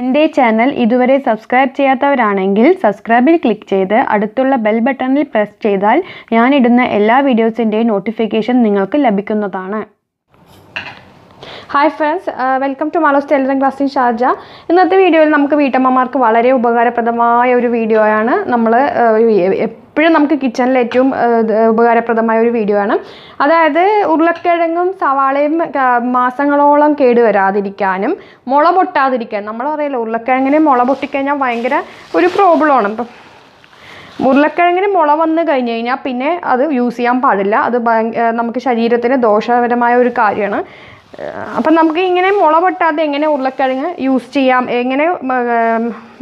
എന്റെ ചാനൽ ഇതുവരെ സബ്സ്ക്രൈബ് ചെയ്യാത്തവരാണെങ്കിൽ സബ്സ്ക്രൈബിൽ ക്ലിക്ക് ചെയ്ത് അടുത്തുള്ള ബെൽ ബട്ടണിൽ പ്രസ് ചെയ്താൽ ഞാനിടുന്ന എല്ലാ വീഡിയോസിന്റെയും നോട്ടിഫിക്കേഷൻ നിങ്ങൾക്ക് ലഭിക്കുന്നതാണ്. Hi friends welcome to Malo's tailoring class in Sharjah. ഇന്നത്തെ വീഡിയോയിൽ നമുക്ക് വീട്ടമ്മമാർക്ക് വളരെ ഉപകാരപ്രദമായ ഒരു വീഡിയോയാണ് നമ്മൾ എപ്പോഴും നമുക്ക് കിച്ചണിൽ ഏറ്റവും ഉപകാരപ്രദമായ ഒരു വീഡിയോ ആണ്. അതായത് ഉരുളക്കിഴങ്ങും സവാളയും മാസങ്ങളോളം കേടുവരാതിരിക്കാനും മുള പൊട്ടാതിരിക്കാൻ നമ്മൾ പറയല്ലോ ഉരുളക്കിഴങ്ങിന് മുള പൊട്ടിക്കഴിഞ്ഞാൽ ഭയങ്കര ഒരു പ്രോബ്ലമാണ്. ഇപ്പം ഉരുളക്കിഴങ്ങിന് മുള വന്നു കഴിഞ്ഞ് കഴിഞ്ഞാൽ പിന്നെ അത് യൂസ് ചെയ്യാൻ പാടില്ല. അത് നമുക്ക് ശരീരത്തിന് ദോഷകരമായ ഒരു കാര്യമാണ്. അപ്പം നമുക്ക് ഇങ്ങനെ മുള പൊട്ടാതെ എങ്ങനെ ഉരുളക്കിഴങ്ങ് യൂസ് ചെയ്യാം? എങ്ങനെ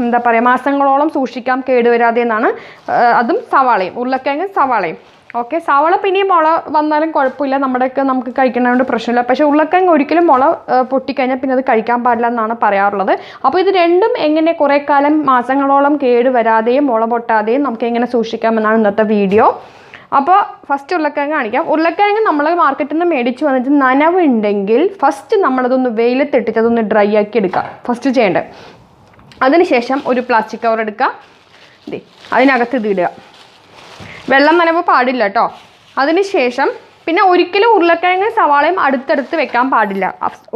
എന്താ പറയുക മാസങ്ങളോളം സൂക്ഷിക്കാം കേടുവരാതെ എന്നാണ് അതും സവാളയും ഉരുളക്കിഴങ്ങ് സവാളയും. ഓക്കെ സവാള പിന്നെയും മുള വന്നാലും കുഴപ്പമില്ല. നമ്മുടെയൊക്കെ നമുക്ക് കഴിക്കുന്നതുകൊണ്ട് പ്രശ്നമില്ല. പക്ഷേ ഉരുളക്കിഴങ്ങ് ഒരിക്കലും മുള പൊട്ടിക്കഴിഞ്ഞാൽ പിന്നെ അത് കഴിക്കാൻ പാടില്ല എന്നാണ് പറയാറുള്ളത്. അപ്പോൾ ഇത് രണ്ടും എങ്ങനെ കുറേ കാലം മാസങ്ങളോളം കേടുവരാതെയും മുള പൊട്ടാതെയും നമുക്ക് എങ്ങനെ സൂക്ഷിക്കാമെന്നാണ് ഇന്നത്തെ വീഡിയോ. അപ്പോൾ ഫസ്റ്റ് ഉരുളക്കിഴങ്ങ് കാണിക്കാം. ഉരുളക്കിഴങ്ങ് നമ്മൾ മാർക്കറ്റിൽ നിന്ന് മേടിച്ച് വന്നിട്ട് നനവുണ്ടെങ്കിൽ ഫസ്റ്റ് നമ്മളതൊന്ന് വെയിലത്തിട്ടിട്ട് അതൊന്ന് ഡ്രൈ ആക്കി എടുക്കാം. ഫസ്റ്റ് ചെയ്യേണ്ടത് അതിനുശേഷം ഒരു പ്ലാസ്റ്റിക് കവർ എടുക്കുക ഇതേ അതിനകത്ത് ഇത് ഇടുക. വെള്ളം നനവ് പാടില്ല കേട്ടോ അതിനുശേഷം പിന്നെ ഒരിക്കലും ഉരുളക്കിഴങ്ങ് സവാളയും അടുത്തടുത്ത് വെക്കാൻ പാടില്ല.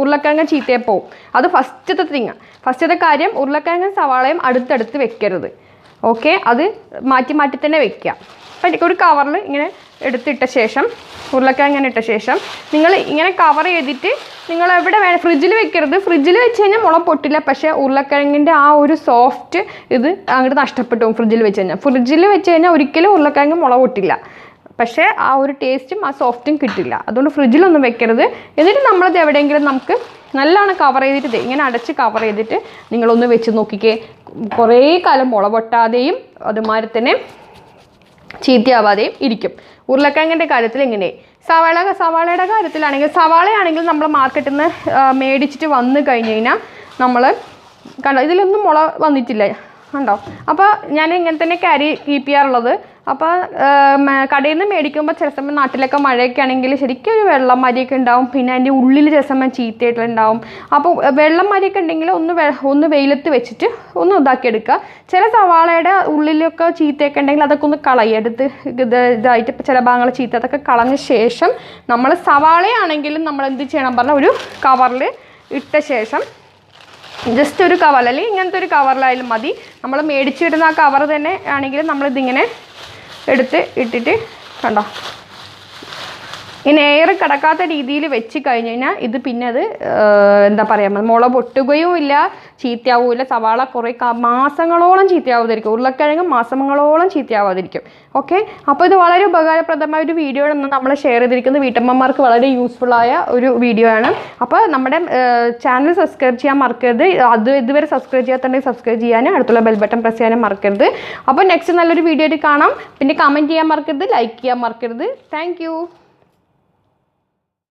ഉരുളക്കിഴങ്ങ് ചീത്തയെ പോവും. അത് ഫസ്റ്റത്തെ തിങ്ങ ഫസ്റ്റത്തെ കാര്യം ഉരുളക്കിഴങ്ങ് സവാളയും അടുത്തടുത്ത് വെക്കരുത്. ഓക്കെ അത് മാറ്റി മാറ്റി തന്നെ വെക്കുക അപ്പം ഒരു കവറിൽ ഇങ്ങനെ എടുത്തിട്ട ശേഷം ഉരുളക്കിഴങ്ങ് ഇങ്ങനെ ഇട്ട ശേഷം നിങ്ങൾ ഇങ്ങനെ കവർ ചെയ്തിട്ട് നിങ്ങൾ എവിടെ വേണം ഫ്രിഡ്ജിൽ വെക്കരുത്. ഫ്രിഡ്ജിൽ വെച്ച് കഴിഞ്ഞാൽ മുള പൊട്ടില്ല. പക്ഷേ ഉരുളക്കിഴങ്ങിന്റെ ആ ഒരു സോഫ്റ്റ് ഇത് അങ്ങോട്ട് നഷ്ടപ്പെട്ടു ഫ്രിഡ്ജിൽ വെച്ച് കഴിഞ്ഞാൽ ഫ്രിഡ്ജിൽ വെച്ച് കഴിഞ്ഞാൽ ഒരിക്കലും ഉരുളക്കിഴങ്ങ് മുള പൊട്ടില്ല. പക്ഷേ ആ ഒരു ടേസ്റ്റും ആ സോഫ്റ്റും കിട്ടില്ല. അതുകൊണ്ട് ഫ്രിഡ്ജിലൊന്നും വെക്കരുത്. എന്നിട്ട് നമ്മളത് എവിടെയെങ്കിലും നമുക്ക് നല്ലോണം കവർ ചെയ്തിട്ട് ഇങ്ങനെ അടച്ച് കവർ ചെയ്തിട്ട് നിങ്ങളൊന്ന് വെച്ച് നോക്കിക്കേ. കുറേ കാലം മുള പൊട്ടാതെയും അതുമാതിരി തന്നെ ചീത്തയാവാതെയും ഇരിക്കും. ഉരുളക്കിഴങ്ങിന്റെ കാര്യത്തിൽ എങ്ങനെ? സവാള സവാളയുടെ കാര്യത്തിലാണെങ്കിൽ സവാളയാണെങ്കിൽ നമ്മൾ മാർക്കറ്റിൽ നിന്ന് മേടിച്ചിട്ട് വന്ന് കഴിഞ്ഞ് കഴിഞ്ഞാൽ നമ്മൾ കണ്ടോ ഇതിലൊന്നും മുള വന്നിട്ടില്ല. കണ്ടോ? അപ്പോൾ ഞാൻ ഇങ്ങനെ തന്നെ ക്യാരി കീപ്പ് ചെയ്യാറുള്ളത്. അപ്പോൾ കടയിൽ നിന്ന് മേടിക്കുമ്പോൾ ചില സമയം നാട്ടിലൊക്കെ മഴയൊക്കെ ആണെങ്കിൽ ശരിക്കും ഒരു വെള്ളം മരിയൊക്കെ ഉണ്ടാവും. പിന്നെ അതിന്റെ ഉള്ളിൽ ചില സമയം ചീത്തയായിട്ടുണ്ടാവും. അപ്പോൾ വെള്ളം മരിയൊക്കെ ഉണ്ടെങ്കിൽ ഒന്ന് ഒന്ന് വെയിലത്ത് വെച്ചിട്ട് ഒന്ന് ഇതാക്കി എടുക്കുക ചില സവാളയുടെ ഉള്ളിലൊക്കെ ചീത്തയൊക്കെ ഉണ്ടെങ്കിൽ അതൊക്കെ ഒന്ന് കളയുക എടുത്ത് ഇത് ഇതായിട്ട് ചില ഭാഗങ്ങൾ ചീത്ത അതൊക്കെ കളഞ്ഞ ശേഷം നമ്മൾ സവാളയാണെങ്കിലും നമ്മൾ എന്ത് ചെയ്യണം പറഞ്ഞാൽ ഒരു കവറിൽ ഇട്ട ശേഷം ജസ്റ്റ് ഒരു കവർ അല്ലെങ്കിൽ ഇങ്ങനത്തെ ഒരു കവറിലായാലും മതി. നമ്മൾ മേടിച്ചു വരുന്ന ആ കവർ തന്നെ ആണെങ്കിലും നമ്മളിതിങ്ങനെ എടുത്ത് ഇട്ടിട്ട് കണ്ടോ? ഇങ്ങനെ എയർ കിടക്കാത്ത രീതിയിൽ വെച്ച് കഴിഞ്ഞ് കഴിഞ്ഞാൽ ഇത് പിന്നെ അത് എന്താ പറയുക മുള പൊട്ടുകയും ഇല്ല ചീത്തയാവില്ല സവാള കുറേ മാസങ്ങളോളം ചീത്തയാവാതിരിക്കും. ഉരുളക്കിഴങ്ങ് മാസങ്ങളോളം ചീത്തയാവാതിരിക്കും. ഓക്കെ? അപ്പോൾ ഇത് വളരെ ഉപകാരപ്രദമായ ഒരു വീഡിയോ ആണ് നമ്മൾ ഷെയർ ചെയ്തിരിക്കുന്നത്. വീട്ടമ്മമാർക്ക് വളരെ യൂസ്ഫുൾ ആയ ഒരു വീഡിയോ ആണ്. അപ്പോൾ നമ്മുടെ ചാനൽ സബ്സ്ക്രൈബ് ചെയ്യാൻ മറക്കരുത്. അത് ഇതുവരെ സബ്സ്ക്രൈബ് ചെയ്യാത്തുണ്ടെങ്കിൽ സബ്സ്ക്രൈബ് ചെയ്യാനും അടുത്തുള്ള ബെൽ ബട്ടൺ പ്രസ് ചെയ്യാനും മറക്കരുത്. അപ്പോൾ നെക്സ്റ്റ് നല്ലൊരു വീഡിയോ കാണാം. പിന്നെ കമന്റ് ചെയ്യാൻ മറക്കരുത് ലൈക്ക് ചെയ്യാൻ മറക്കരുത്. താങ്ക്